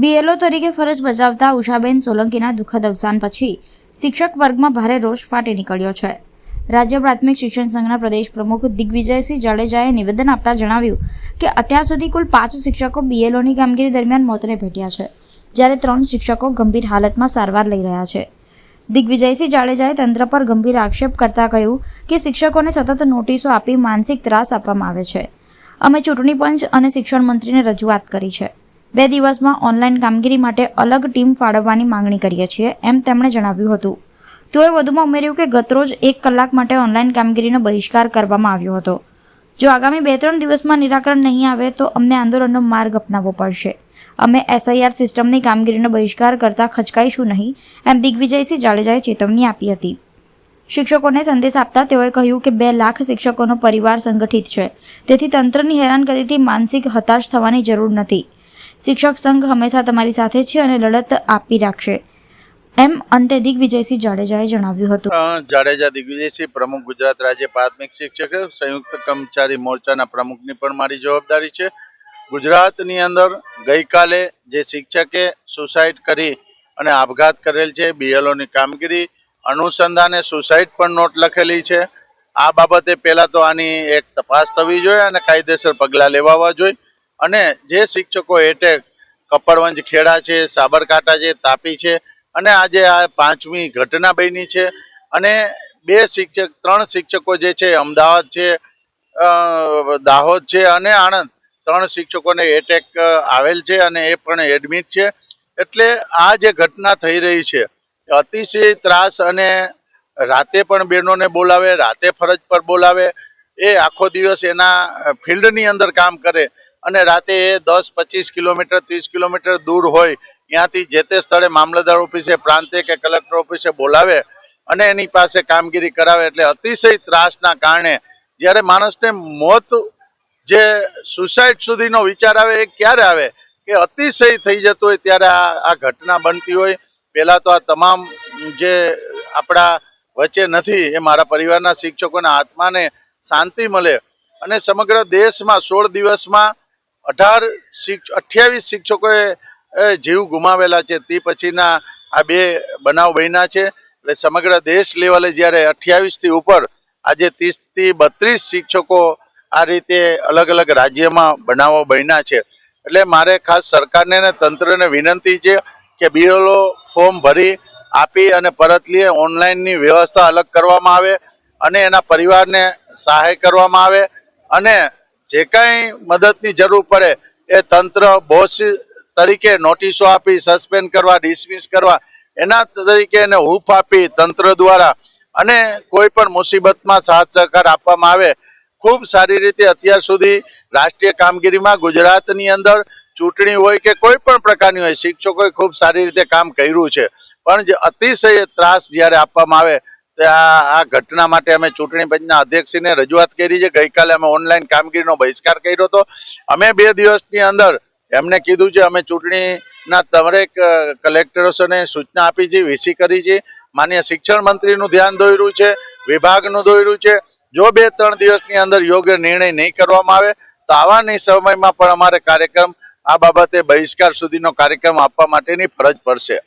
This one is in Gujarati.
બીએલઓ તરીકે ફરજ બજાવતા ઉષાબેન સોલંકીના દુઃખદ અવસાન પછી શિક્ષક વર્ગમાં ભારે રોષ ફાટી નીકળ્યો છે. રાજ્ય પ્રાથમિક શિક્ષણ સંઘના પ્રદેશ પ્રમુખ દિગ્વિજયસિંહ જાડેજાએ નિવેદન આપતા જણાવ્યું કે અત્યાર સુધી કુલ પાંચ શિક્ષકો બીએલઓની કામગીરી દરમિયાન મોતને ભેટ્યા છે, જ્યારે ત્રણ શિક્ષકો ગંભીર હાલતમાં સારવાર લઈ રહ્યા છે. દિગ્વિજયસિંહ જાડેજાએ તંત્ર પર ગંભીર આક્ષેપ કરતા કહ્યું કે શિક્ષકોને સતત નોટિસો આપી માનસિક ત્રાસ આપવામાં આવે છે. અમે ચૂંટણી પંચ અને શિક્ષણ મંત્રીને રજૂઆત કરી છે. બે દિવસમાં ઓનલાઈન કામગીરી માટે અલગ ટીમ ફાળવવાની માંગણી કરીએ છીએ, એમ તેમણે જણાવ્યું હતું. તેઓએ વધુમાં ઉમેર્યું કે ગતરોજ એક કલાક માટે ઓનલાઈન કામગીરીનો બહિષ્કાર કરવામાં આવ્યો હતો. જો આગામી બે ત્રણ દિવસમાં નિરાકરણ નહીં આવે, તો અમને આંદોલનનો માર્ગ અપનાવવો પડશે. અમે એસઆઈઆર સિસ્ટમની કામગીરીનો બહિષ્કાર કરતા ખચકાઈશું નહીં, એમ દિગ્વિજયસિંહ જાડેજાએ ચેતવણી આપી હતી. શિક્ષકોને સંદેશ આપતા તેઓએ કહ્યું કે બે લાખ શિક્ષકોનો પરિવાર સંગઠિત છે. તેથી તંત્રની હેરાનગતિથી માનસિક હતાશ થવાની જરૂર નથી. શિક્ષક સંઘ હંમેશા તમારી સાથે છે અને લડત આપી રાખશે. એમ અંતે દિગ્વિજયસિંહ જાડેજાએ જણાવ્યું હતું. જાડેજા, દિગ્વિજયસિંહ, પ્રમુખ ગુજરાત રાજ્ય પ્રાથમિક શિક્ષક સંયુક્ત કર્મચારી મોરચાના પ્રમુખની પણ મારી જવાબદારી છે. ગુજરાતની અંદર ગઈકાલે જે શિક્ષકે સુસાઇડ કરી અને આપઘાત કરેલ છે, બીએલઓની કામગીરી, અનુસંધાને સુસાઇડ પણ નોટ લખેલી છે. આ બાબતે પહેલાં તો આની એક તપાસ થવી જોઈએ અને કાયદેસર પગલાં લેવાવા જોઈએ અને જે શિક્ષકો એટેક કપડવંજ ખેડા છે, સાબરકાંઠા છે, તાપી છે અને આજે આ પાંચમી ઘટના બની છે અને બે શિક્ષક, ત્રણ શિક્ષકો જે છે, અમદાવાદ છે દાહોદ છે અને આણંદ, ત્રણ શિક્ષકોને એટેક આવેલ છે અને એ પણ એડમિટ છે. એટલે આ જે ઘટના થઈ રહી છે, અતિશય ત્રાસ અને રાતે પણ બહેનોને બોલાવે, રાતે ફરજ પર બોલાવે, એ આખો દિવસ એના ફિલ્ડની અંદર કામ કરે અને રાતે એ દસ, પચીસ કિલોમીટર, ત્રીસ કિલોમીટર દૂર હોય, ત્યાંથી જે તે સ્થળે મામલતદાર ઓફિસે, પ્રાંતે કે કલેક્ટર ઓફિસે બોલાવે અને એની પાસે કામગીરી કરાવે એટલે અતિશય ત્રાસના કારણે જ્યારે માણસને મોત જે સુસાઇડ સુધીનો વિચાર આવે એ ક્યારે આવે? કે અતિશય થઈ જતો હોય ત્યારે આ આ ઘટના બનતી હોય. પહેલાં તો આ તમામ જે આપણા વચ્ચે નથી, એ મારા પરિવારના શિક્ષકોના આત્માને શાંતિ મળે અને સમગ્ર દેશમાં સોળ દિવસમાં અઢાર શિક્ષ, અઠ્યાવીસ શિક્ષકોએ જીવ ગુમાવેલા છે. તે પછીના આ બે બનાવ બન્યા છે. એટલે સમગ્ર દેશ લેવલે જ્યારે અઠ્યાવીસથી ઉપર, આજે ત્રીસથી બત્રીસ શિક્ષકો આ રીતે અલગ અલગ રાજ્યમાં બનાવો બન્યા છે. એટલે મારે ખાસ સરકારને અને તંત્રને વિનંતી છે કે બીએલઓ ફોર્મ ભરી આપી અને પરત લઈએ ઓનલાઈનની વ્યવસ્થા અલગ કરવામાં આવે અને એના પરિવારને સહાય કરવામાં આવે અને જે કાંઈ મદદની જરૂર પડે એ તંત્ર બોસ તરીકે નોટિસો આપી, સસ્પેન્ડ કરવા, ડિસમિસ કરવા, એના તરીકે એને હૂફ આપી તંત્ર દ્વારા અને કોઈ પણ મુસીબતમાં સાથ સહકાર આપવામાં આવે. ખૂબ સારી રીતે અત્યાર સુધી રાષ્ટ્રીય કામગીરીમાં ગુજરાતની અંદર ચૂંટણી હોય કે કોઈ પણ પ્રકારની હોય, શિક્ષકોએ ખૂબ સારી રીતે કામ કર્યું છે. પણ જે અતિશય ત્રાસ જ્યારે આપવામાં આવે આ આ ઘટના માટે અમે ચૂંટણી પંચના અધ્યક્ષને રજૂઆત કરી છે. ગઈકાલે અમે ઓનલાઈન કામગીરીનો બહિષ્કાર કર્યો હતો. અમે બે દિવસની અંદર એમને કીધું છે, અમે ચૂંટણીના દરેક કલેક્ટરોને સૂચના આપી છે, વીસી કરી છે. માન્ય શિક્ષણ મંત્રીનું ધ્યાન દોર્યું છે, વિભાગનું દોર્યું છે. જો બે ત્રણ દિવસની અંદર યોગ્ય નિર્ણય નહીં કરવામાં આવે, તો આવાની સમયમાં પણ અમારે કાર્યક્રમ આ બાબતે બહિષ્કાર સુધીનો કાર્યક્રમ આપવા માટેની ફરજ પડશે.